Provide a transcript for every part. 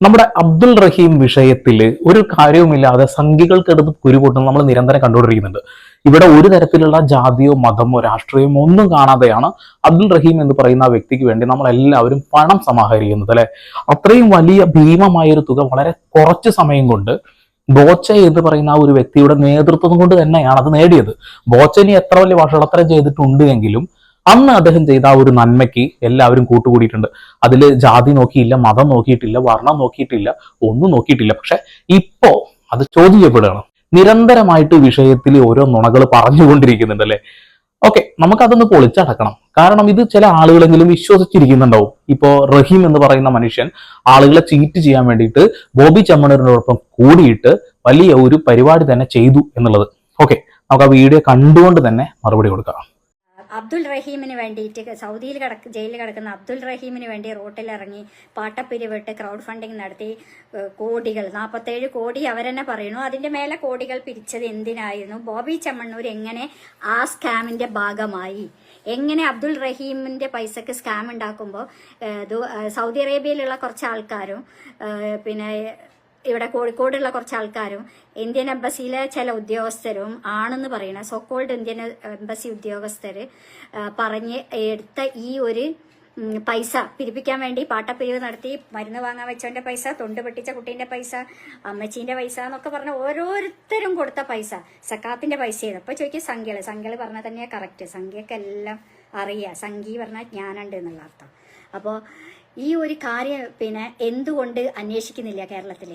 നമ്മുടെ അബ്ദുൾ റഹീം വിഷയത്തിൽ ഒരു കാര്യവുമില്ലാതെ സംഖ്യകൾക്കെടുത്ത് കുരുപൊട്ടുന്ന നമ്മൾ നിരന്തരം കണ്ടുകൊണ്ടിരിക്കുന്നുണ്ട്. ഇവിടെ ഒരു തരത്തിലുള്ള ജാതിയോ മതമോ രാഷ്ട്രീയമോ ഒന്നും കാണാതെയാണ് അബ്ദുൾ റഹീം എന്ന് പറയുന്ന ആ വ്യക്തിക്ക് വേണ്ടി നമ്മൾ എല്ലാവരും പണം സമാഹരിക്കുന്നത് അല്ലെ? അത്രയും വലിയ ഭീമമായ ഒരു തുക വളരെ കുറച്ച് സമയം കൊണ്ട് ബോച്ച എന്ന് പറയുന്ന ആ ഒരു വ്യക്തിയുടെ നേതൃത്വം കൊണ്ട് തന്നെയാണ് അത് നേടിയത്. ബോച്ചനി എത്ര വലിയ വഷളത്തരം ചെയ്തിട്ടുണ്ട് എങ്കിലും അന്ന് അദ്ദേഹം ചെയ്ത ആ ഒരു നന്മയ്ക്ക് എല്ലാവരും കൂട്ടുകൂടിയിട്ടുണ്ട്. അതിൽ ജാതി നോക്കിയില്ല മതം നോക്കിയിട്ടില്ല വർണം നോക്കിയിട്ടില്ല ഒന്നും നോക്കിയിട്ടില്ല. പക്ഷെ ഇപ്പോ അത് ചോദ്യം ചെയ്യപ്പെടുകയാണ് നിരന്തരമായിട്ട് വിഷയത്തിൽ ഓരോ നുണകൾ പറഞ്ഞുകൊണ്ടിരിക്കുന്നുണ്ട് അല്ലെ? ഓക്കെ നമുക്കതൊന്ന് പൊളിച്ചടക്കണം. കാരണം ഇത് ചില ആളുകളെങ്കിലും വിശ്വസിച്ചിരിക്കുന്നുണ്ടാവും. ഇപ്പോ റഹീം എന്ന് പറയുന്ന മനുഷ്യൻ ആളുകളെ ചീറ്റ് ചെയ്യാൻ വേണ്ടിയിട്ട് ബോബി ചമ്മണറിനോടൊപ്പം കൂടിയിട്ട് വലിയ ഒരു പരിപാടി തന്നെ ചെയ്തു എന്നുള്ളത്. ഓക്കെ നമുക്ക് ആ വീഡിയോ കണ്ടുകൊണ്ട് തന്നെ മറുപടി കൊടുക്കാം. അബ്ദുൾ റഹീമിന് വേണ്ടിയിട്ട് സൗദിയിൽ കിടക്ക് ജയിലിൽ കിടക്കുന്ന അബ്ദുൾ റഹീമിന് വേണ്ടി റോട്ടിലിറങ്ങി പാട്ടപ്പിരിവിട്ട് ക്രൗഡ് ഫണ്ടിങ് നടത്തി കോടികൾ നാൽപ്പത്തേഴ് കോടി അവരെന്നെ പറയുന്നു. അതിന്റെ മേലെ കോടികൾ പിരിച്ചത് എന്തിനായിരുന്നു? ബോബി ചമ്മണ്ണൂർ എങ്ങനെ ആ സ്കാമിന്റെ ഭാഗമായി? എങ്ങനെ അബ്ദുൾ റഹീമിന്റെ പൈസക്ക് സ്കാം ഉണ്ടാക്കുമ്പോൾ സൗദി അറേബ്യയിലുള്ള കുറച്ച് ആൾക്കാരും പിന്നെ ഇവിടെ കോഴിക്കോടുള്ള കുറച്ച് ആൾക്കാരും ഇന്ത്യൻ എംബസിയിലെ ചില ഉദ്യോഗസ്ഥരും ആണെന്ന് പറയുന്ന സോക്കോൾഡ് ഇന്ത്യൻ എംബസി ഉദ്യോഗസ്ഥർ പറഞ്ഞ് എടുത്ത ഈ ഒരു പൈസ പിരിപ്പിക്കാൻ വേണ്ടി പാട്ടപ്പിരിവ് നടത്തി മരുന്ന് വാങ്ങാൻ വെച്ചവന്റെ പൈസ തൊണ്ട് പെട്ടിച്ച കുട്ടീന്റെ പൈസ അമ്മച്ചീന്റെ പൈസ എന്നൊക്കെ പറഞ്ഞ ഓരോരുത്തരും കൊടുത്ത പൈസ സക്കാത്തിന്റെ പൈസ അപ്പൊ ചോദിക്കും സംഖ്യകൾ. സംഖ്യകൾ പറഞ്ഞാൽ തന്നെയാ കറക്റ്റ് സംഖ്യക്കെല്ലാം അറിയാം. സംഖ്യ പറഞ്ഞാൽ ജ്ഞാനുണ്ട് എന്നുള്ള അർത്ഥം. അപ്പോൾ ഈ ഒരു കാര്യം പിന്നെ എന്തുകൊണ്ട് അന്വേഷിക്കുന്നില്ല കേരളത്തിൽ?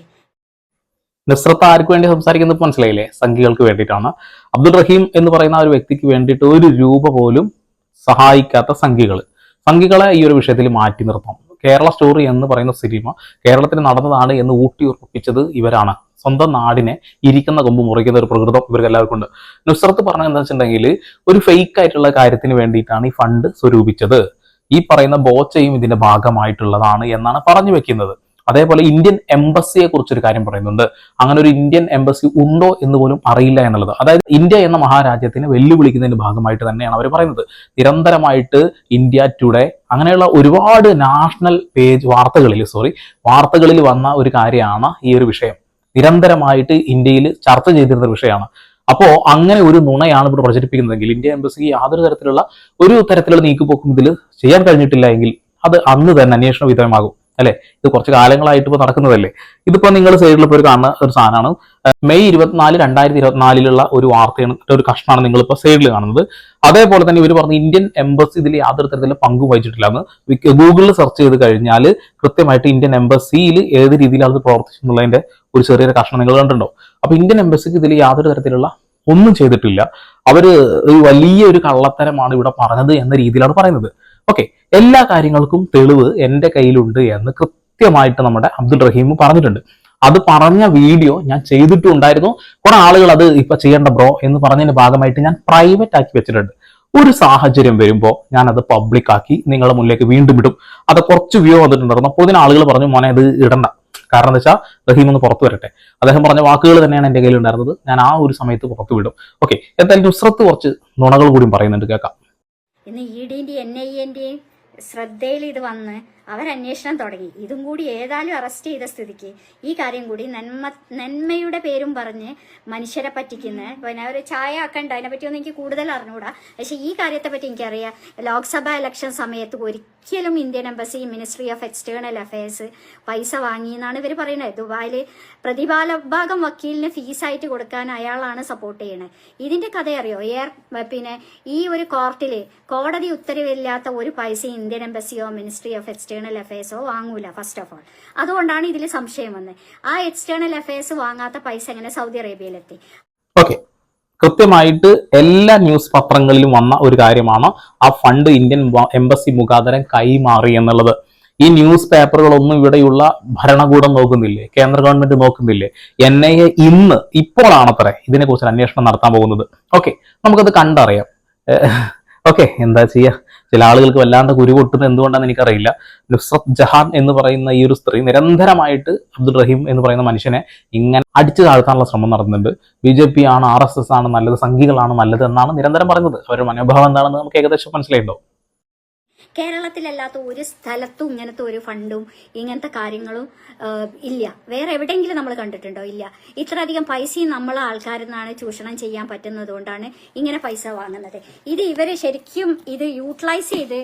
നുസ്രത്ത് ആർക്ക് വേണ്ടി സംസാരിക്കുന്നത് മനസ്സിലായില്ലേ? സംഘികൾക്ക് വേണ്ടിയിട്ടാണ്. അബ്ദുൾ റഹീം എന്ന് പറയുന്ന ഒരു വ്യക്തിക്ക് വേണ്ടിയിട്ട് ഒരു രൂപ പോലും സഹായിക്കാത്ത സംഘികൾ സംഘികളെ ഈ ഒരു വിഷയത്തിൽ മാറ്റി നിർത്താം കേരള സ്റ്റോറി എന്ന് പറയുന്ന സിനിമ കേരളത്തിൽ നടന്നതാണ് എന്ന് ഊട്ടി ഉറപ്പിച്ചത് ഇവരാണ്. സ്വന്തം നാടിനെ ഇരിക്കുന്ന കൊമ്പ് മുറിക്കുന്ന ഒരു പ്രകൃതം ഇവർക്ക് എല്ലാവർക്കും ഉണ്ട്. നുസ്രത്ത് പറഞ്ഞത് വെച്ചിട്ടുണ്ടെങ്കിൽ ഒരു ഫേക്ക് ആയിട്ടുള്ള കാര്യത്തിന് വേണ്ടിയിട്ടാണ് ഈ ഫണ്ട് സ്വരൂപിച്ചത്. ഈ പറയുന്ന ബോച്ചയും ഇതിന്റെ ഭാഗമായിട്ടുള്ളതാണ് എന്നാണ് പറഞ്ഞു വെക്കുന്നത്. അതേപോലെ ഇന്ത്യൻ എംബസിയെ കുറിച്ചൊരു കാര്യം പറയുന്നുണ്ട്. അങ്ങനെ ഒരു ഇന്ത്യൻ എംബസി ഉണ്ടോ എന്ന് പോലും അറിയില്ല എന്നുള്ളത്. അതായത് ഇന്ത്യ എന്ന മഹാരാജ്യത്തിനെ വെല്ലുവിളിക്കുന്നതിന്റെ ഭാഗമായിട്ട് തന്നെയാണ് അവർ പറയുന്നത്. നിരന്തരമായിട്ട് ഇന്ത്യ ടുഡേ അങ്ങനെയുള്ള ഒരുപാട് നാഷണൽ പേജ് വാർത്തകളിൽ സോറി വാർത്തകളിൽ വന്ന ഒരു കാര്യമാണ് ഈ ഒരു വിഷയം. നിരന്തരമായിട്ട് ഇന്ത്യയിൽ ചർച്ച ചെയ്തിരുന്ന വിഷയമാണ്. അപ്പോ അങ്ങനെ ഒരു നുണയാണ് ഇവിടെ പ്രചരിപ്പിക്കുന്നതെങ്കിൽ ഇന്ത്യ എംബസിക്ക് യാതൊരു തരത്തിലുള്ള ഒരു തരത്തിലുള്ള നീക്കുപോക്കും ഇതിൽ ചെയ്യാൻ കഴിഞ്ഞിട്ടില്ല എങ്കിൽ അത് അന്ന് തന്നെ അന്വേഷണ വിധേയമാകും. അല്ലെ? ഇത് കുറച്ച് കാലങ്ങളായിട്ട് ഇപ്പോൾ നടക്കുന്നതല്ലേ? ഇതിപ്പോൾ നിങ്ങൾ സൈഡിൽ ഇപ്പോൾ ഒരു കാണുന്ന ഒരു സാധനമാണ്. മെയ് ഇരുപത്തിനാല് രണ്ടായിരത്തി ഇരുപത്തിനാലിലുള്ള ഒരു വാർത്തയാണ് ഒരു കഷ്ണമാണ് നിങ്ങൾ ഇപ്പോൾ സൈഡിൽ കാണുന്നത്. അതേപോലെ തന്നെ ഇവർ പറഞ്ഞു ഇന്ത്യൻ എംബസി ഇതിൽ യാതൊരു തരത്തിലും പങ്കു വഹിച്ചിട്ടില്ല എന്ന് വിക്കി- ഗൂഗിളിൽ സെർച്ച് ചെയ്ത് കഴിഞ്ഞാൽ കൃത്യമായിട്ട് ഇന്ത്യൻ എംബസിയിൽ ഏത് രീതിയിലാണ് പ്രവർത്തിച്ചെന്നുള്ളതിന്റെ ഒരു ചെറിയൊരു കഷ്ണം നിങ്ങൾ കണ്ടിട്ടുണ്ടോ? അപ്പോൾ ഇന്ത്യൻ എംബസിക്ക് ഇതിൽ യാതൊരു തരത്തിലുള്ള ഒന്നും ചെയ്തിട്ടില്ല. അവർ ഒരു വലിയ ഒരു കള്ളത്തരമാണ് ഇവിടെ പറഞ്ഞത് എന്ന രീതിയിലാണ് പറയുന്നത്. ഓക്കെ. എല്ലാ കാര്യങ്ങൾക്കും തെളിവ് എന്റെ കയ്യിലുണ്ട് എന്ന് കൃത്യമായിട്ട് നമ്മുടെ അബ്ദുൾ റഹീം പറഞ്ഞിട്ടുണ്ട്. അത് പറഞ്ഞ വീഡിയോ ഞാൻ ചെയ്തിട്ടുണ്ടായിരുന്നു. കുറെ ആളുകൾ അത് ഇപ്പൊ ചെയ്യേണ്ട ബ്രോ എന്ന് പറഞ്ഞതിന്റെ ഭാഗമായിട്ട് ഞാൻ പ്രൈവറ്റ് ആക്കി വെച്ചിട്ടുണ്ട്. ഒരു സാഹചര്യം വരുമ്പോൾ ഞാൻ അത് പബ്ലിക് ആക്കി നിങ്ങളുടെ മുന്നിലേക്ക് വീണ്ടും ഇടും. അത് കുറച്ച് വ്യൂ വന്നിട്ടുണ്ടായിരുന്നു. അപ്പോൾ ഇതിന് ആളുകൾ പറഞ്ഞു മോനെ അത് ഇടണ്ട. കാരണം എന്താ വെച്ചാൽ റഹീം ഒന്ന് പുറത്തു വരട്ടെ. അദ്ദേഹം പറഞ്ഞ വാക്കുകൾ തന്നെയാണ് എന്റെ കയ്യിൽ ഉണ്ടായിരുന്നത് ഞാൻ ആ ഒരു സമയത്ത് പുറത്തു വിടും. ഓക്കെ എന്തായാലും നുസ്രത്ത് കുറച്ച് നുണകൾ കൂടി പറയുന്നുണ്ട് കേൾക്കാം. ശ്രദ്ധയിൽ ഇത് വന്ന് അവരന്വേഷണം തുടങ്ങി. ഇതും കൂടി ഏതായാലും അറസ്റ്റ് ചെയ്ത സ്ഥിതിക്ക്. ഈ കാര്യം കൂടി നന്മ നന്മയുടെ പേരും പറഞ്ഞ് മനുഷ്യരെ പറ്റിക്കുന്ന പിന്നെ ഒരു ചായ ആക്കണ്ട അതിനെപ്പറ്റിയൊന്നും എനിക്ക് കൂടുതൽ അറിഞ്ഞുകൂടാ പക്ഷെ ഈ കാര്യത്തെപ്പറ്റി എനിക്കറിയാം. ലോക്സഭാ ഇലക്ഷൻ സമയത്ത് ഒരിക്കലും Indian embassy ministry of external affairs പൈസ വാങ്ങി എന്നാണ് ഇവർ പറയുന്നത്. ദുബായിൽ പ്രതിഭാല ഭാഗം വക്കീലിന് ഫീസായിട്ട് കൊടുക്കാൻ അയാളാണ് സപ്പോർട്ട് ചെയ്യുന്നത് ഇതിന്റെ കഥ അറിയോ എയർ പിന്നെ ഈ ഒരു കോർട്ടിൽ കോടതി ഉത്തരവില്ലാത്ത ഒരു പൈസ ഇന്ത്യൻ എംബസിയോ മിനിസ്ട്രി ഓഫ് എക്സ്റ്റേണൽ അഫയേഴ്സോ വാങ്ങൂല ഫസ്റ്റ് ഓഫ് ഓൾ അതുകൊണ്ടാണ് ഇതിൽ സംശയം വന്നത് ആ എക്സ്റ്റേണൽ അഫയേഴ്സ് വാങ്ങാത്ത പൈസ എങ്ങനെ സൗദി അറേബ്യയിലെത്തി? ഓക്കെ കൃത്യമായിട്ട് എല്ലാ ന്യൂസ് പത്രങ്ങളിലും വന്ന ഒരു കാര്യമാണ് ആ ഫണ്ട് ഇന്ത്യൻ എംബസി മുഖാന്തരം കൈമാറി എന്നുള്ളത്. ഈ ന്യൂസ് പേപ്പറുകളൊന്നും ഇവിടെയുള്ള ഭരണകൂടം നോക്കുന്നില്ലേ? കേന്ദ്ര ഗവൺമെന്റ് നോക്കുന്നില്ലേ? എൻ ഐ എ ഇന്ന് ഇപ്പോഴാണത്രേ ഇതിനെക്കുറിച്ച് അന്വേഷണം നടത്താൻ പോകുന്നത്. ഓക്കെ നമുക്കത് കണ്ടറിയാം. ഓക്കെ. എന്താ ചെയ്യാ? ചില ആളുകൾക്ക് വല്ലാണ്ട് കുരു പൊട്ടുന്നത് എന്തുകൊണ്ടാണെന്ന് എനിക്കറിയില്ല. നുസ്രത് ജഹാൻ എന്ന് പറയുന്ന ഈ ഒരു സ്ത്രീ നിരന്തരമായിട്ട് അബ്ദുൾ റഹീം എന്ന് പറയുന്ന മനുഷ്യനെ ഇങ്ങനെ അടിച്ചു താഴ്ത്താനുള്ള ശ്രമം നടത്തുന്നുണ്ട് ബി ജെ പി ആണ് ആർ എസ് എസ് ആണ് നല്ലത് സംഘികളാണ് നല്ലത് എന്നാണ് നിരന്തരം പറയുന്നത്. അവരുടെ മനോഭാവം എന്താണെന്ന് നമുക്ക് ഏകദേശം മനസ്സിലായിട്ടുണ്ടോ കേരളത്തിലല്ലാത്ത ഒരു സ്ഥലത്തും ഇങ്ങനത്തെ ഒരു ഫണ്ടും ഇങ്ങനത്തെ കാര്യങ്ങളും ഇല്ല. വേറെ എവിടെയെങ്കിലും നമ്മൾ കണ്ടിട്ടുണ്ടോ? ഇല്ല. ഇത്രയധികം പൈസയും നമ്മളെ ആൾക്കാരിൽ നിന്നാണ് ചൂഷണം ചെയ്യാൻ പറ്റുന്നത് കൊണ്ടാണ് ഇങ്ങനെ പൈസ വാങ്ങുന്നത്. ഇത് ഇവർ ശരിക്കും ഇത് യൂട്ടിലൈസ് ചെയ്ത്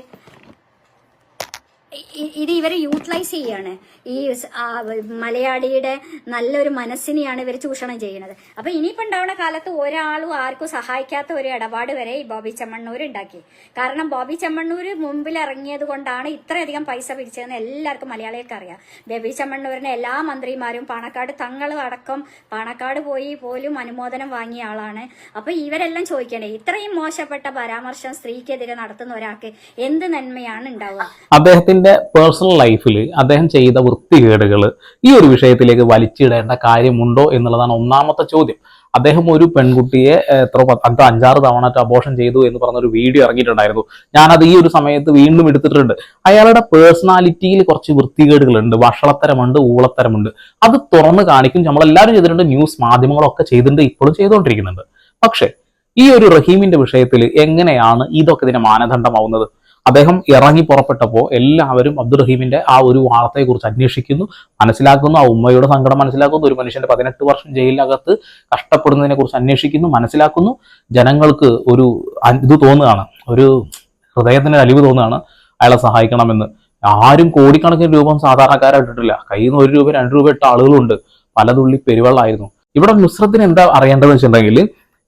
ഇത് ഇവരെ യൂട്ടിലൈസ് ചെയ്യാണ്. ഈ മലയാളിയുടെ നല്ലൊരു മനസ്സിനെയാണ് ഇവർ ചൂഷണം ചെയ്യുന്നത്. അപ്പൊ ഇനിയിപ്പോ ഉണ്ടാവുന്ന കാലത്ത് ഒരാളും ആർക്കും സഹായിക്കാത്ത ഒരു ഇടപാട് വരെ ഈ ബോബി ചെമ്മണ്ണൂർ ഉണ്ടാക്കി. കാരണം ബോബി ചെമ്മണ്ണൂർ മുമ്പിൽ ഇറങ്ങിയത് കൊണ്ടാണ് ഇത്രയധികം പൈസ പിരിച്ചതെന്ന് എല്ലാവർക്കും മലയാളികൾക്ക് അറിയാം. ബോബി ചെമ്മണ്ണൂരിന്റെ എല്ലാ മന്ത്രിമാരും പാണക്കാട് തങ്ങളും അടക്കം പാണക്കാട് പോയി പോലും അനുമോദനം വാങ്ങിയ ആളാണ്. അപ്പൊ ഇവരെല്ലാം ചോദിക്കണേ ഇത്രയും മോശപ്പെട്ട പരാമർശം സ്ത്രീക്കെതിരെ നടത്തുന്ന ഒരാൾക്ക് എന്ത് നന്മയാണ് ഉണ്ടാവുക? പേഴ്സണൽ ലൈഫിൽ അദ്ദേഹം ചെയ്ത വൃത്തികേടുകൾ ഈ ഒരു വിഷയത്തിലേക്ക് വലിച്ചിടേണ്ട കാര്യമുണ്ടോ എന്നുള്ളതാണ് ഒന്നാമത്തെ ചോദ്യം. അദ്ദേഹം ഒരു പെൺകുട്ടിയെ എത്ര പത്ത് അഞ്ച് അഞ്ചാറ് തവണ അബോഷൻ ചെയ്തു എന്ന് പറഞ്ഞൊരു വീഡിയോ ഇറങ്ങിയിട്ടുണ്ടായിരുന്നു. ഞാനത് ഈ ഒരു സമയത്ത് വീണ്ടും എടുത്തിട്ടുണ്ട്. അയാളുടെ പേഴ്സണാലിറ്റിയിൽ കുറച്ച് വൃത്തികേടുകളുണ്ട്. വഷളത്തരമുണ്ട് ഊളത്തരമുണ്ട്. അത് തുറന്ന് കാണിക്കും. നമ്മളെല്ലാവരും ചെയ്തിട്ടുണ്ട്. ന്യൂസ് മാധ്യമങ്ങളൊക്കെ ചെയ്തിട്ടുണ്ട്. ഇപ്പോഴും ചെയ്തുകൊണ്ടിരിക്കുന്നുണ്ട്. പക്ഷേ ഈ ഒരു റഹീമിന്റെ വിഷയത്തിൽ എങ്ങനെയാണ് ഇതൊക്കെ ഇതിന് മാനദണ്ഡമാവുന്നത്? അദ്ദേഹം ഇറങ്ങി പുറപ്പെട്ടപ്പോൾ എല്ലാവരും അബ്ദുറഹീമിന്റെ ആ ഒരു വാർത്തയെക്കുറിച്ച് അന്വേഷിക്കുന്നു മനസ്സിലാക്കുന്നു ആ ഉമ്മയുടെ സങ്കടം മനസ്സിലാക്കുന്നു ഒരു മനുഷ്യന്റെ പതിനെട്ട് വർഷം ജയിലിനകത്ത് കഷ്ടപ്പെടുന്നതിനെ കുറിച്ച് അന്വേഷിക്കുന്നു മനസ്സിലാക്കുന്നു. ജനങ്ങൾക്ക് ഒരു ഇത് തോന്നുകയാണ് ഒരു ഹൃദയത്തിന് അലിവ് തോന്നുകയാണ് അയാളെ സഹായിക്കണമെന്ന്. ആരും കോടിക്കണക്കിന് രൂപ സാധാരണക്കാരായിട്ടിട്ടില്ല. കയ്യിൽ നിന്ന് ഒരു രൂപ രണ്ട് രൂപ ഇട്ട ആളുകളുണ്ട്. പലതുള്ളി പെരുവെള്ളമായിരുന്നു ഇവിടെ നുസ്രത്തിന് എന്താ അറിയേണ്ടതെന്ന് വെച്ചിട്ടുണ്ടെങ്കിൽ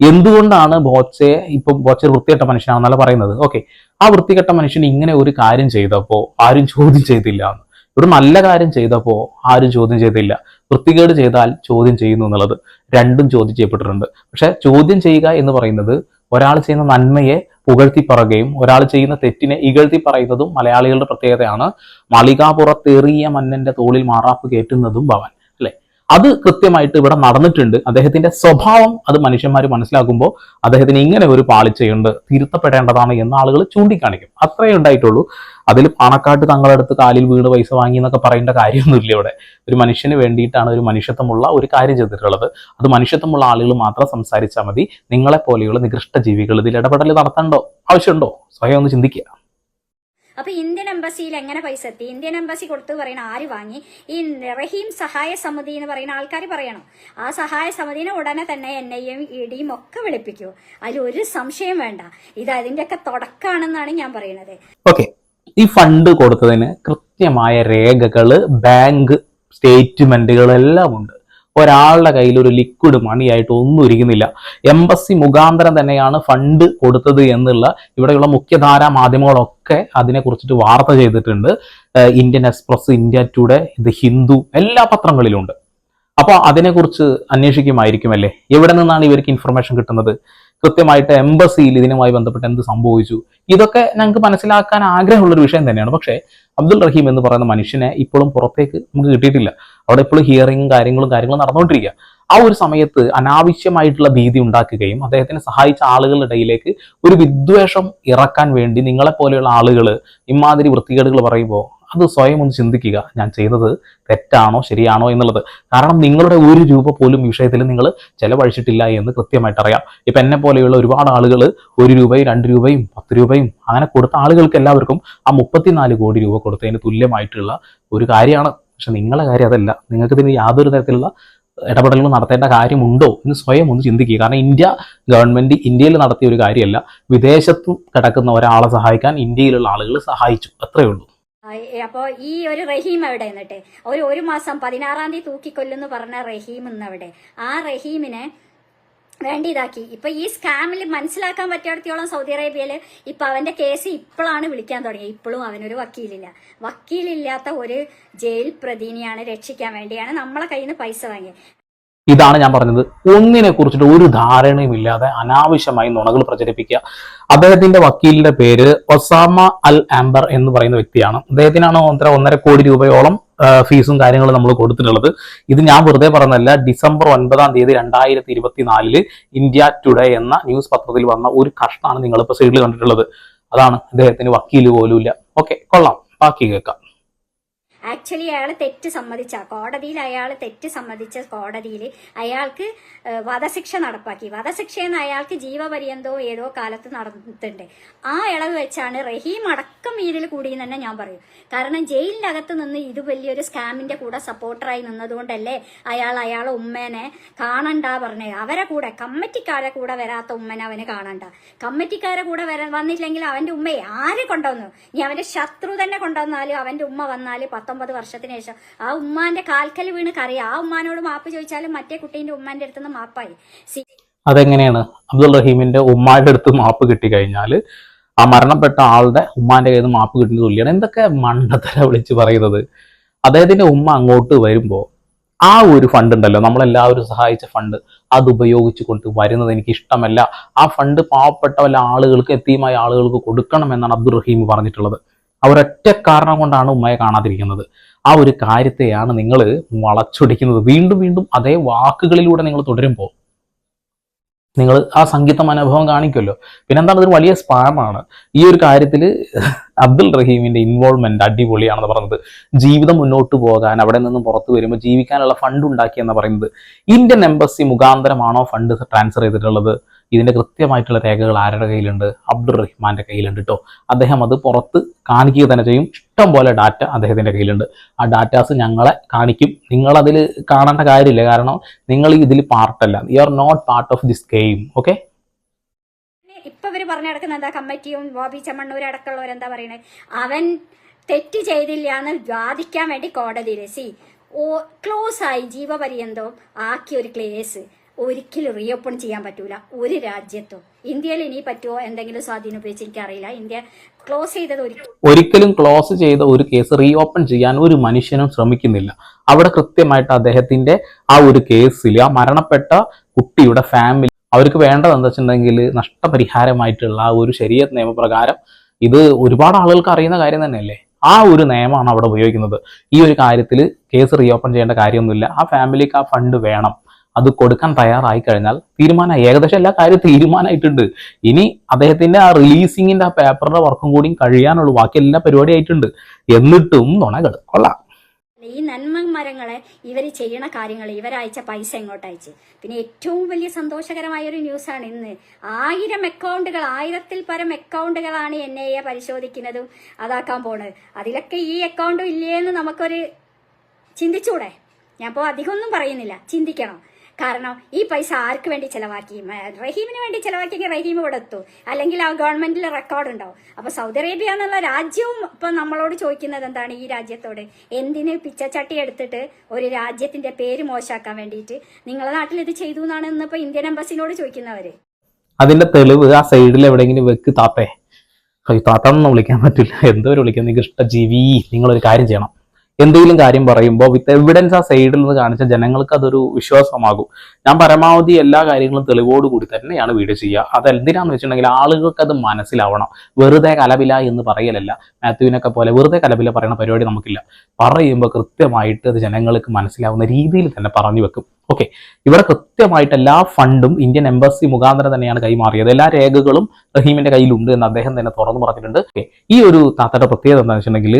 എന്തുകൊണ്ടാണ് ബോച്ചയെ ഇപ്പം ബോച്ചെ വൃത്തികെട്ട മനുഷ്യനാണെന്നല്ല പറയുന്നത്? ഓക്കെ ആ വൃത്തികെട്ട മനുഷ്യൻ ഇങ്ങനെ ഒരു കാര്യം ചെയ്തപ്പോ ആരും ചോദ്യം ചെയ്തില്ല എന്ന്. ഒരു നല്ല കാര്യം ചെയ്തപ്പോ ആരും ചോദ്യം ചെയ്തില്ല. വൃത്തികേട് ചെയ്താൽ ചോദ്യം ചെയ്യുന്നു എന്നുള്ളത് രണ്ടും ചോദ്യം ചെയ്യപ്പെട്ടിട്ടുണ്ട്. പക്ഷെ ചോദ്യം ചെയ്യുക എന്ന് പറയുന്നത് ഒരാൾ ചെയ്യുന്ന നന്മയെ പുകഴ്ത്തി പറയുകയും ഒരാൾ ചെയ്യുന്ന തെറ്റിനെ ഇകഴ്ത്തി പറയുന്നതും മലയാളികളുടെ പ്രത്യേകതയാണ്. മാളികാപുറത്തേറിയ മന്നന്റെ തോളിൽ മാറാപ്പ് കയറ്റുന്നതും ഭവൻ. അത് കൃത്യമായിട്ട് ഇവിടെ നടന്നിട്ടുണ്ട്. അദ്ദേഹത്തിന്റെ സ്വഭാവം അത് മനുഷ്യന്മാർ മനസ്സിലാക്കുമ്പോൾ അദ്ദേഹത്തിന് ഇങ്ങനെ ഒരു പാളിച്ചയുണ്ട് തിരുത്തപ്പെടേണ്ടതാണ് എന്ന് ആളുകൾ ചൂണ്ടിക്കാണിക്കും. അത്രയേ ഉണ്ടായിട്ടുള്ളൂ. അതിൽ പണക്കാട്ട് തങ്ങളടുത്ത് കാലിൽ വീട് പൈസ വാങ്ങി എന്നൊക്കെ പറയേണ്ട കാര്യമൊന്നുമില്ല ഇവിടെ. ഒരു മനുഷ്യന് വേണ്ടിയിട്ടാണ് ഒരു മനുഷ്യത്വമുള്ള ഒരു കാര്യം ചെയ്തിട്ടുള്ളത്. അത് മനുഷ്യത്വമുള്ള ആളുകൾ മാത്രം സംസാരിച്ചാൽ മതി. നിങ്ങളെ പോലെയുള്ള നികൃഷ്ട ജീവികൾ ഇതിൽ ഇടപെടൽ നടത്തണ്ടോ? ആവശ്യമുണ്ടോ? സ്വയം ഒന്ന് ചിന്തിക്കുക. അപ്പൊ ഇന്ത്യൻ എംബസിയിൽ എങ്ങനെ പൈസ എത്തി? ഇന്ത്യൻ എംബസി കൊടുത്തു പറയുന്ന ആര് വാങ്ങി? ഈ റഹീം സഹായ സമിതി എന്ന് പറയുന്ന ആൾക്കാർ പറയണം. ആ സഹായ സമിതിനെ ഉടനെ തന്നെ എൻ ഐയും ഇ ഡിയും ഒക്കെ വിളിപ്പിക്കൂ. അതിൽ ഒരു സംശയം വേണ്ട. ഇത് അതിന്റെയൊക്കെ തുടക്കമാണെന്നാണ് ഞാൻ പറയുന്നത്. ഓക്കെ. ഈ ഫണ്ട് കൊടുത്തതിന് കൃത്യമായ രേഖകൾ ബാങ്ക് സ്റ്റേറ്റ്മെന്റുകൾ എല്ലാം ഉണ്ട്. ഒരാളുടെ കയ്യിൽ ഒരു ലിക്വിഡ് മണിയായിട്ട് ഒന്നും ഇരിക്കുന്നില്ല. എംബസി മുഖാന്തരം തന്നെയാണ് ഫണ്ട് കൊടുത്തത് എന്നുള്ള ഇവിടെയുള്ള മുഖ്യധാരാ മാധ്യമങ്ങളൊക്കെ അതിനെ കുറിച്ചിട്ട് വാർത്ത ചെയ്തിട്ടുണ്ട്. ഇന്ത്യൻ എക്സ്പ്രസ് ഇന്ത്യ ടുഡേ ഇത് ഹിന്ദു എല്ലാ പത്രങ്ങളിലുണ്ട്. അപ്പോൾ അതിനെക്കുറിച്ച് അന്വേഷിക്കുമായിരിക്കും അല്ലേ? എവിടെ നിന്നാണ് ഇവർക്ക് ഇൻഫർമേഷൻ കിട്ടുന്നത്? കൃത്യമായിട്ട് എംബസിയിൽ ഇതിനുമായി ബന്ധപ്പെട്ട് എന്ത് സംഭവിച്ചു? ഇതൊക്കെ ഞങ്ങൾക്ക് മനസ്സിലാക്കാൻ ആഗ്രഹമുള്ള ഒരു വിഷയം തന്നെയാണ്. പക്ഷേ അബ്ദുൾ റഹീം എന്ന് പറയുന്ന മനുഷ്യനെ ഇപ്പോഴും പുറത്തേക്ക് നമുക്ക് കിട്ടിയിട്ടില്ല. അവിടെ ഇപ്പോൾ ഹിയറിങ്ങും കാര്യങ്ങളും കാര്യങ്ങളും നടന്നുകൊണ്ടിരിക്കുക. ആ ഒരു സമയത്ത് അനാവശ്യമായിട്ടുള്ള ഭീതി ഉണ്ടാക്കുകയും അദ്ദേഹത്തിനെ സഹായിച്ച ആളുകളുടെ ഇടയിലേക്ക് ഒരു വിദ്വേഷം ഇറക്കാൻ വേണ്ടി നിങ്ങളെ പോലെയുള്ള ആളുകൾ ഇമാതിരി വൃത്തികേടുകൾ പറയുമ്പോൾ അത് സ്വയം ഒന്ന് ചിന്തിക്കുക. ഞാൻ ചെയ്തത് തെറ്റാണോ ശരിയാണോ എന്നുള്ളത്. കാരണം നിങ്ങളുടെ ഒരു രൂപ പോലും വിഷയത്തിൽ നിങ്ങൾ ചെലവഴിച്ചിട്ടില്ല എന്ന് കൃത്യമായിട്ട് അറിയാം. ഇപ്പൊ എന്നെ പോലെയുള്ള ഒരുപാട് ആളുകൾ ഒരു രൂപയും രണ്ട് രൂപയും പത്ത് രൂപയും അങ്ങനെ കൊടുത്ത ആളുകൾക്ക് എല്ലാവർക്കും ആ മുപ്പത്തിനാല് കോടി രൂപ കൊടുത്തതിന് തുല്യമായിട്ടുള്ള ഒരു കാര്യമാണ്. പക്ഷെ നിങ്ങളെ കാര്യം അതല്ല. നിങ്ങൾക്ക് ഇതിന് യാതൊരു തരത്തിലുള്ള ഇടപെടലുകൾ നടത്തേണ്ട കാര്യമുണ്ടോ എന്ന് സ്വയം ഒന്ന് ചിന്തിക്കുക. കാരണം ഇന്ത്യ ഗവൺമെന്റ് ഇന്ത്യയിൽ നടത്തിയ ഒരു കാര്യമല്ല. വിദേശത്ത് കിടക്കുന്ന ഒരാളെ സഹായിക്കാൻ ഇന്ത്യയിലുള്ള ആളുകൾ സഹായിച്ചു. അത്രയേ ഉള്ളൂ. അപ്പോൾ ഈ ഒരു റഹീം അവിടെ എന്നിട്ട്? ഒരു ഒരു മാസം പതിനാറാം തീയതി തൂക്കിക്കൊല്ലുന്നു പറഞ്ഞ റഹീം എന്നവിടെ ആ റഹീമിനെ വേണ്ടി ഇതാക്കി. ഇപ്പൊ ഈ സ്കാമിൽ മനസ്സിലാക്കാൻ പറ്റിയിടത്തോളം സൗദി അറേബ്യയിൽ ഇപ്പൊ അവന്റെ കേസ് ഇപ്പോഴാണ് വിളിക്കാൻ തുടങ്ങിയത് ഇപ്പോഴും അവനൊരു വക്കീലില്ല. വക്കീലില്ലാത്ത ഒരു ജയിൽ പ്രതിനിയാണ് രക്ഷിക്കാൻ വേണ്ടിയാണ് നമ്മളെ കയ്യിൽ നിന്ന് പൈസ വാങ്ങിയത് ഇതാണ് ഞാൻ പറഞ്ഞത്. ഒന്നിനെ കുറിച്ചിട്ട് ഒരു ധാരണയും ഇല്ലാതെ അനാവശ്യമായി നുണകൾ പ്രചരിപ്പിക്കുക. അദ്ദേഹത്തിന്റെ വക്കീലിന്റെ പേര് ഒസാമ അൽ ആംബർ എന്ന് പറയുന്ന വ്യക്തിയാണ്. അദ്ദേഹത്തിനാണ് ഒന്നര ഒന്നര കോടി രൂപയോളം ഫീസും കാര്യങ്ങളും നമ്മൾ കൊടുത്തിട്ടുള്ളത്. ഇത് ഞാൻ വെറുതെ പറഞ്ഞതല്ല ഡിസംബർ ഒൻപതാം തീയതി രണ്ടായിരത്തി ഇരുപത്തിനാലിൽ ഇന്ത്യ ടുഡേ എന്ന ന്യൂസ് പത്രത്തിൽ വന്ന ഒരു കഷ്ടാണ് നിങ്ങളിപ്പോൾ സൈഡിൽ കണ്ടിട്ടുള്ളത്. അതാണ് അദ്ദേഹത്തിന് വക്കീൽ പോലും ഇല്ല ഓക്കെ കൊള്ളാം. ബാക്കി കേൾക്കാം. ആക്ച്വലി അയാൾ തെറ്റ് സമ്മതിച്ച കോടതിയിൽ അയാൾ തെറ്റ് സമ്മതിച്ച കോടതിയിൽ അയാൾക്ക് വധശിക്ഷ നടപ്പാക്കി. വധശിക്ഷയെന്ന് അയാൾക്ക് ജീവപര്യന്തോ ഏതോ കാലത്ത് നടന്നിട്ടുണ്ട്. ആ ഇളവ് വെച്ചാണ് റഹീം അടക്കം ഇതിൽ കൂടിയെന്ന് തന്നെ ഞാൻ പറയും. കാരണം ജയിലിനകത്ത് നിന്ന് ഇത് വലിയൊരു സ്കാമിന്റെ കൂടെ സപ്പോർട്ടറായി നിന്നതുകൊണ്ടല്ലേ അയാൾ അയാളെ ഉമ്മേനെ കാണണ്ട പറഞ്ഞത് അവരെ കൂടെ കമ്മിറ്റിക്കാരെ കൂടെ വരാത്ത ഉമ്മനെ അവന് കാണണ്ട. കമ്മിറ്റിക്കാരെ കൂടെ വന്നില്ലെങ്കിൽ അവന്റെ ഉമ്മയെ ആര് കൊണ്ടുവന്നു? ഇനി അവന്റെ ശത്രു തന്നെ കൊണ്ടുവന്നാലും അവന്റെ ഉമ്മ വന്നാൽ പത്തൊമ്പത് വർഷത്തിന് ശേഷം. ആ ഉമ്മാന്റെ കാൽക്കൽ വീണ് കറി ആ ഉമ്മാനോട് മാപ്പ് ചോദിച്ചാലും മറ്റേ കുട്ടീന്റെ ഉമ്മാന്റെ അടുത്ത് നിന്ന് മാപ്പായി അതെങ്ങനെയാണ്? അബ്ദുൾ റഹീമിന്റെ ഉമ്മാന്റെ അടുത്ത് മാപ്പ് കിട്ടി കഴിഞ്ഞാൽ ആ മരണപ്പെട്ട ആളുടെ ഉമ്മാന്റെ കയ്യിൽ നിന്ന് മാപ്പ് കിട്ടുന്നത് തുല്യാണ്. എന്തൊക്കെ മണ്ടത്തല വിളിച്ച് പറയുന്നത്? അദ്ദേഹത്തിന്റെ ഉമ്മ അങ്ങോട്ട് വരുമ്പോ ആ ഒരു ഫണ്ട് ഉണ്ടല്ലോ. നമ്മളെല്ലാവരും സഹായിച്ച ഫണ്ട് അത് ഉപയോഗിച്ചു കൊണ്ട് വരുന്നത് എനിക്ക് ഇഷ്ടമല്ല. ആ ഫണ്ട് പാവപ്പെട്ട വല്ല ആളുകൾക്ക് എത്തിയുമായ ആളുകൾക്ക് കൊടുക്കണം എന്നാണ് അബ്ദുൾ റഹീം പറഞ്ഞിട്ടുള്ളത്. ആ ഒരൊറ്റ കാരണം കൊണ്ടാണ് ഉമ്മയെ കാണാതിരിക്കുന്നത്. ആ ഒരു കാര്യത്തെയാണ് നിങ്ങൾ വളച്ചൊടിക്കുന്നത്. വീണ്ടും വീണ്ടും അതേ വാക്കുകളിലൂടെ നിങ്ങൾ തുടരുമ്പോൾ നിങ്ങൾ ആ സംഗീത മനോഭാവം കാണിക്കുമല്ലോ. പിന്നെന്താണ്? ഇതൊരു വലിയ സ്പാമാണ്. ഈ ഒരു കാര്യത്തിൽ അബ്ദുൾ റഹീമിന്റെ ഇൻവോൾവ്മെന്റ് അടിപൊളിയാണെന്ന് പറഞ്ഞത് ജീവിതം മുന്നോട്ട് പോകാൻ അവിടെ നിന്നും പുറത്തു വരുമ്പോൾ ജീവിക്കാനുള്ള ഫണ്ട് ഉണ്ടാക്കി എന്ന് പറയുന്നത്. ഇന്ത്യൻ എംബസി മുഖാന്തരമാണോ ഫണ്ട് ട്രാൻസ്ഫർ ചെയ്തിട്ടുള്ളത്? ഇതിന്റെ കൃത്യമായിട്ടുള്ള രേഖകൾ ആരുടെ കയ്യിലുണ്ട്? അബ്ദുൾ റഹ്മാന്റെ കയ്യിലുണ്ട് കേട്ടോ അദ്ദേഹം അത് പുറത്ത് കാണിക്കുക തന്നെ ചെയ്യും. ഇഷ്ടം പോലെ ഡാറ്റ അദ്ദേഹത്തിന്റെ കയ്യിലുണ്ട്. ആ ഡാറ്റാസ് ഞങ്ങളെ കാണിക്കും. നിങ്ങൾ അതിൽ കാണേണ്ട കാര്യമില്ല. കാരണം നിങ്ങൾ ഇതിൽ പാർട്ടല്ല you are not part of this game okay പറഞ്ഞു കിടക്കുന്ന എന്താ കമ്മിറ്റിയും ബോബി ചെമ്മണ്ണൂർ അടക്കമുള്ളവരെന്താ പറയുന്നത് അവൻ തെറ്റ് ചെയ്തില്ല എന്ന് വാദിക്കാൻ വേണ്ടി കോടതിയിൽ സി ഓ ക്ലോസ് ആയി ജീവപര്യന്തവും ആക്കിയ ഒരു ക്ലേസ് ഒരിക്കലും റീഓപ്പൺ ചെയ്യാൻ പറ്റൂല ഒരു രാജ്യത്തും. ഇന്ത്യയിൽ ഇനി പറ്റുമോ എന്തെങ്കിലും സ്വാധീനം ഉപയോഗിച്ച് എനിക്കറിയില്ല. ഇന്ത്യ ക്ലോസ് ചെയ്തത് ഒരിക്കലും ക്ലോസ് ചെയ്ത ഒരു കേസ് റീഓപ്പൺ ചെയ്യാൻ ഒരു മനുഷ്യനും ശ്രമിക്കുന്നില്ല. അവിടെ കൃത്യമായിട്ട് അദ്ദേഹത്തിന്റെ ആ ഒരു കേസിൽ ആ മരണപ്പെട്ട കുട്ടിയുടെ ഫാമിലി അവർക്ക് വേണ്ടത് എന്താ വെച്ചിട്ടുണ്ടെങ്കിൽ നഷ്ടപരിഹാരമായിട്ടുള്ള ഒരു ശരീര നിയമപ്രകാരം ഇത് ഒരുപാട് ആളുകൾക്ക് അറിയുന്ന കാര്യം തന്നെയല്ലേ? ആ ഒരു നിയമമാണ് അവിടെ ഉപയോഗിക്കുന്നത്. ഈ ഒരു കാര്യത്തിൽ കേസ് റീഓപ്പൺ ചെയ്യേണ്ട കാര്യമൊന്നുമില്ല. ആ ഫാമിലിക്ക് ആ ഫണ്ട് വേണം. അത് കൊടുക്കാൻ തയ്യാറായി കഴിഞ്ഞാൽ തീരുമാനം ഏകദേശം എല്ലാ കാര്യവും തീരുമാനമായിട്ടുണ്ട്. ഇനി അദ്ദേഹത്തിന്റെ ആ റിലീസിങ്ങിന്റെ ആ പേപ്പറിന്റെ വർക്കും കൂടി കഴിയാനുള്ളൂ. ബാക്കി എല്ലാ പരിപാടി ആയിട്ടുണ്ട് എന്നിട്ടും നുണകൾ. കൊള്ളാം. ഈ നന്മ മരങ്ങളെ ഇവർ ചെയ്യണ കാര്യങ്ങൾ ഇവരയച്ച പൈസ എങ്ങോട്ട് അയച്ച്? പിന്നെ ഏറ്റവും വലിയ സന്തോഷകരമായ ഒരു ന്യൂസാണ് ഇന്ന്. ആയിരം അക്കൗണ്ടുകൾ ആയിരത്തിൽ പരം അക്കൗണ്ടുകളാണ് എൻ ഐ എ പരിശോധിക്കുന്നതും അതാക്കാൻ പോണത്. അതിലൊക്കെ ഈ അക്കൗണ്ടും ഇല്ലേന്ന് നമുക്കൊരു ചിന്തിച്ചൂടെ? ഞാൻ ഇപ്പോൾ അധികമൊന്നും പറയുന്നില്ല. ചിന്തിക്കണം. കാരണം ഈ പൈസ ആർക്ക് വേണ്ടി ചെലവാക്കി? റഹീമിന് വേണ്ടി ചെലവാക്കിയെങ്കിൽ റഹീം ഇവിടെ എത്തും. അല്ലെങ്കിൽ ആ ഗവൺമെന്റിൽ റെക്കോർഡ് ഉണ്ടാവും. അപ്പൊ സൗദി അറേബ്യ എന്നുള്ള രാജ്യവും ഇപ്പൊ നമ്മളോട് ചോദിക്കുന്നത് എന്താണ് ഈ രാജ്യത്തോട്? എന്തിന് പിച്ചച്ചട്ടി എടുത്തിട്ട് ഒരു രാജ്യത്തിന്റെ പേര് മോശമാക്കാൻ വേണ്ടിയിട്ട്? നിങ്ങളെ നാട്ടിൽ ഇത് ചെയ്തു എന്നാണ് ഇന്നിപ്പോ ഇന്ത്യൻ എംബസിനോട് ചോദിക്കുന്നവര്. അതിന്റെ തെളിവ് ആ സൈഡിൽ എവിടെയെങ്കിലും വെക്ക് താത്തേ. താത്താന്നൊന്നും വിളിക്കാൻ പറ്റില്ല. എന്തോ വിളിക്കാൻ നിങ്ങൾക്ക് ഇഷ്ട ജീവി നിങ്ങളൊരു കാര്യം ചെയ്യണം. എന്തെങ്കിലും കാര്യം പറയുമ്പോൾ വിത്ത് എവിഡൻസ് ആ സൈഡിൽ നിന്ന് കാണിച്ച ജനങ്ങൾക്ക് അതൊരു വിശ്വാസമാകും. ഞാൻ പരമാവധി എല്ലാ കാര്യങ്ങളും തെളിവോട് കൂടി തന്നെയാണ് വീഡിയോ ചെയ്യുക. അത് എന്തിനാന്ന് വെച്ചിട്ടുണ്ടെങ്കിൽ ആളുകൾക്ക് അത് മനസ്സിലാവണം. വെറുതെ കലപില എന്ന് പറയലല്ല. മാത്യുവിനൊക്കെ പോലെ വെറുതെ കലപില പറയുന്ന പരിപാടി നമുക്കില്ല. പറയുമ്പോൾ കൃത്യമായിട്ട് അത് ജനങ്ങൾക്ക് മനസ്സിലാവുന്ന രീതിയിൽ തന്നെ പറഞ്ഞു വെക്കും. ഓക്കെ ഇവിടെ കൃത്യമായിട്ട് എല്ലാ ഫണ്ടും ഇന്ത്യൻ എംബസി മുഖാന്തരം തന്നെയാണ് കൈമാറിയത്. എല്ലാ രേഖകളും റഹീമിന്റെ കയ്യിലുണ്ട് എന്ന് അദ്ദേഹം തന്നെ തുറന്നു പറഞ്ഞിട്ടുണ്ട്. ഈ ഒരു താത്തയുടെ പ്രത്യേകത എന്താണെന്ന് വെച്ചിട്ടുണ്ടെങ്കിൽ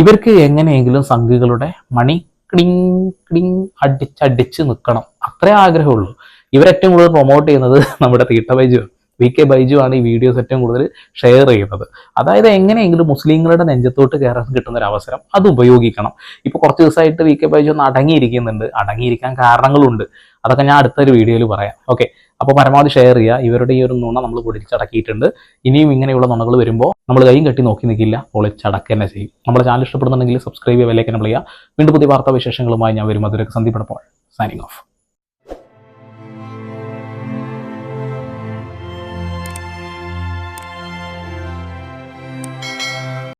ഇവർക്ക് എങ്ങനെയെങ്കിലും സംഘികളുടെ മണി ക്ലിങ് ക്ലിങ് അടിച്ചടിച്ച് നിൽക്കണം അത്രേ ആഗ്രഹമുള്ളൂ. ഇവരേറ്റവും കൂടുതൽ പ്രൊമോട്ട് ചെയ്യുന്നത് നമ്മുടെ തീട്ട ബൈജു വി കെ ബൈജു ആണ് ഈ വീഡിയോസ് ഏറ്റവും കൂടുതൽ ഷെയർ ചെയ്യുന്നത്. അതായത് എങ്ങനെയെങ്കിലും മുസ്ലിങ്ങളുടെ നെഞ്ചത്തോട്ട് കയറാൻ കിട്ടുന്ന ഒരു അവസരം അത് ഉപയോഗിക്കണം. ഇപ്പൊ കുറച്ച് ദിവസമായിട്ട് വി കെ ബൈജു ഒന്ന് അടങ്ങിയിരിക്കുന്നുണ്ട്. അടങ്ങിയിരിക്കാൻ കാരണങ്ങളുണ്ട്. അതൊക്കെ ഞാൻ അടുത്തൊരു വീഡിയോയിൽ പറയാം. ഓക്കെ അപ്പോൾ പരമാവധി ഷെയർ ചെയ്യുക. ഇവരുടെ ഈ ഒരു നുണ നമ്മൾ പൊടിച്ചടക്കിയിട്ടുണ്ട് ഇനിയും ഇങ്ങനെയുള്ള നുണകൾ വരുമ്പോൾ നമ്മൾ കൈയും കെട്ടി നോക്കി നിൽക്കില്ല പൊളിച്ചടക്കുക തന്നെ ചെയ്യും. നമ്മുടെ ചാനൽ ഇഷ്ടപ്പെടുന്നുണ്ടെങ്കിൽ സബ്സ്ക്രൈബ് ചെയ്യുക വിലയ്ക്ക് ചെയ്യുക. വീണ്ടും പുതിയ വാർത്താ വിശേഷങ്ങളുമായി ഞാൻ വരും. അതിലേക്ക് സന്ദീപ് സൈനിങ് ഓഫ്